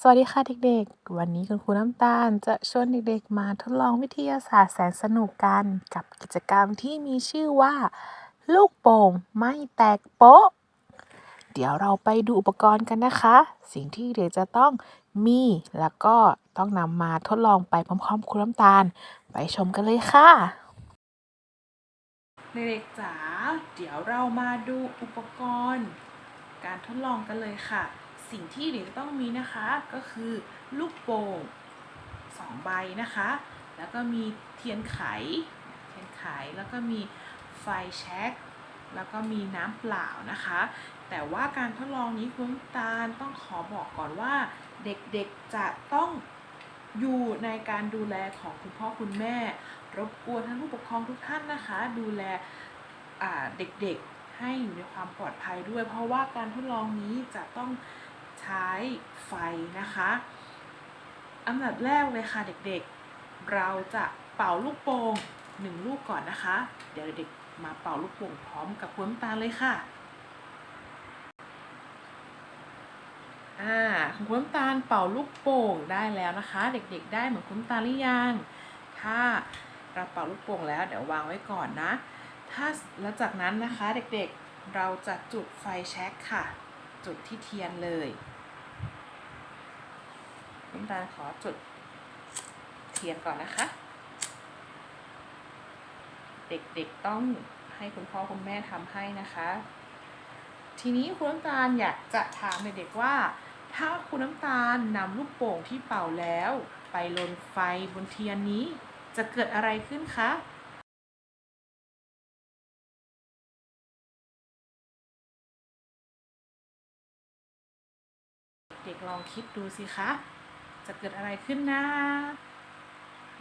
สวัสดีค่ะเด็กๆ วันนี้คุณครูน้ำตาลจะชวนเด็กๆ มาทดลองวิทยาศาสตร์แสนสนุกกันกับกิจกรรมที่มีชื่อว่า ลูกโป่งไม่แตกโป๊ะ เดี๋ยวเราไปดูอุปกรณ์กันนะคะ สิ่งที่เด็กจะต้องมีแล้วก็ต้องนำมาทดลองไปพร้อมๆ ครูน้ำตาล ไปชมกันเลยค่ะ เด็กๆจ๋าเดี๋ยวเรามาดูอุปกรณ์ การทดลองกันเลยค่ะ สิ่งที่เด็กจะต้องมีนะคะก็คือลูกโป่งสองใบนะคะ แล้วก็มีเทียนไข เทียนไขแล้วก็มีไฟแช็กแล้วก็มีน้ำเปล่านะคะ แต่ว่าการทดลองนี้คุณน้ำตาลต้องขอบอกก่อนว่า เด็กๆจะต้องอยู่ในการดูแลของคุณพ่อคุณแม่ รบกวนท่านผู้ปกครองทุกท่านนะคะ ดูแลเด็กๆให้อยู่ในความปลอดภัยด้วย เพราะว่าการทดลองนี้จะต้อง ใช้ไฟนะคะอันดับแรกเลยค่ะเด็กๆ เราจะเป่าลูกโป่งหนึ่งลูกก่อนนะคะ เดี๋ยวเด็กมาเป่าลูกโป่งพร้อมกับคุณน้ำตาลเลยค่ะอ่าคุณน้ำตาลเป่าลูกโป่งได้แล้วนะคะ เด็กๆ ได้เหมือนคุณน้ำตาลหรือยังถ้าเราเป่าลูกโป่งแล้วเดี๋ยววางไว้ก่อนนะ ถ้าแล้วจากนั้นนะคะเด็กๆ เราจะจุดไฟแช็กค่ะ จุดที่เทียนเลย น้ำตาลขอจุดเทียนก่อนนะคะ เด็กๆต้องให้คุณพ่อคุณแม่ทำให้นะคะ ทีนี้คุณน้ำตาลอยากจะถามเด็กๆว่า ถ้าคุณน้ำตาลนำลูกโป่งที่เป่าแล้ว ไปลนไฟบนเทียนนี้ จะเกิดอะไรขึ้นคะเด็กลองคิดดูสิคะ จะเกิดอะไรขึ้นนะ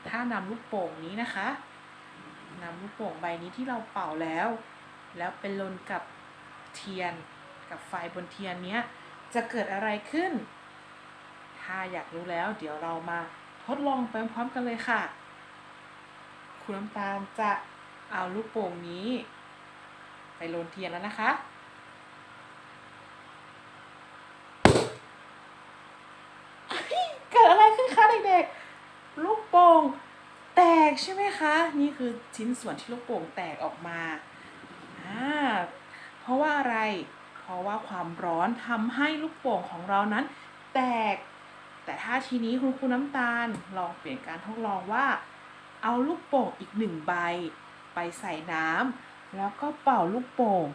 ถ้านำลูกโป่งนี้นะคะนำลูกโป่งใบนี้ที่เราเป่าแล้ว แล้วไปลนกับเทียนกับไฟบนเทียนเนี้ยจะเกิดอะไรขึ้น ถ้าอยากรู้แล้ว เดี๋ยวเรามาทดลองไปพร้อมกันเลยค่ะ คุณน้ำตาลจะเอาลูกโป่งนี้ ไปลนเทียนแล้วนะคะ เกิดอะไร เด็ก ลูกโป่งแตกใช่ไหมคะ นี่คือชิ้นส่วนที่ลูกโป่งแตกออกมาอ่าเพราะว่าอะไร เพราะว่าความร้อนทำให้ลูกโป่งของเรานั้น แตก แต่ถ้าทีนี้คุณครูน้ำตาลลองเปลี่ยนการทดลองว่า เอาลูกโป่งอีกหนึ่งใบ ไปใส่น้ำแล้วก็เป่าลูกโป่ง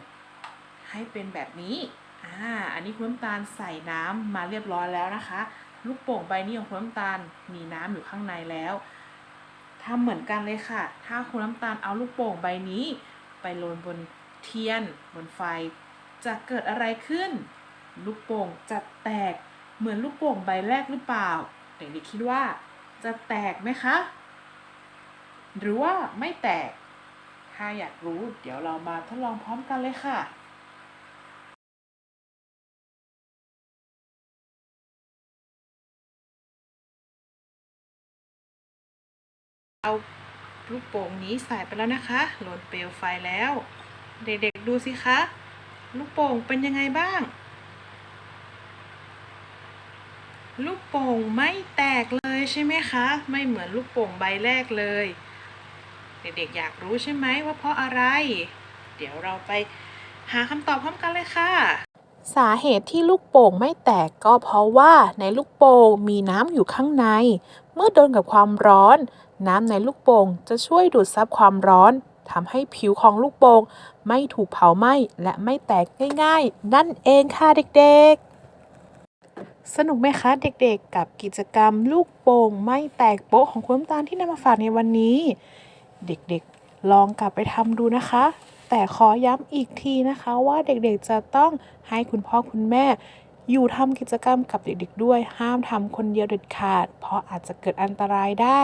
ให้เป็นแบบนี้อ่าอันนี้คุณน้ำตาลใส่น้ำมาเรียบร้อยแล้วนะคะ ลูกโป่งใบนี้ของคุณน้ำตาลมีน้ำอยู่ข้างในแล้วทำเหมือนกันเลยค่ะ ถ้าคุณน้ำตาลเอาลูกโป่งใบนี้ ไปโรยบนเทียน บนไฟ จะเกิดอะไรขึ้น ลูกโป่งจะแตกเหมือนลูกโป่งใบแรกหรือเปล่า เด็กๆคิดว่า จะแตกไหมคะ หรือว่าไม่แตก ถ้าอยากรู้ เดี๋ยวเรามาทดลองพร้อมกันเลยค่ะ เอาลูกโป่งนี้ใส่ไปแล้วนะคะโหลดเปลวไฟแล้ว เด็กๆดูสิคะ ลูกโป่งเป็นยังไงบ้าง ลูกโป่งไม่แตกเลยใช่ไหมคะ ไม่เหมือนลูกโป่งใบแรกเลย เด็กๆอยากรู้ใช่ไหมว่าเพราะอะไร เดี๋ยวเราไปหาคำตอบพร้อมกันเลยค่ะ สาเหตุที่ลูกโป่งไม่แตกก็เพราะว่าในลูกโป่งมีน้ำอยู่ข้างใน เมื่อโดนกับความร้อน น้ำในลูกโป่งจะช่วยดูดซับความร้อนทำให้ผิวของลูกโป่งไม่ถูกเผาไหม้และไม่แตกง่ายๆ นั่นเองค่ะเด็กๆ สนุกไหมคะเด็กๆ กับกิจกรรมลูกโป่งไม่แตกโป๊ะของคุณน้ำตาลที่นำมาฝากในวันนี้ เด็กๆ ลองกลับไปทำดูนะคะ แต่ขอย้ำอีกทีนะคะว่าเด็กๆจะต้องให้คุณพ่อคุณแม่อยู่ทำกิจกรรมกับเด็กๆด้วยห้ามทำคนเดียวเด็ดขาด เพราะอาจจะเกิดอันตรายได้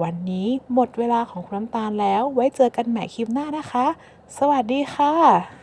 วันนี้หมดเวลาของคุณน้ำตาลแล้ว ไว้เจอกันใหม่คลิปหน้านะคะ สวัสดีค่ะ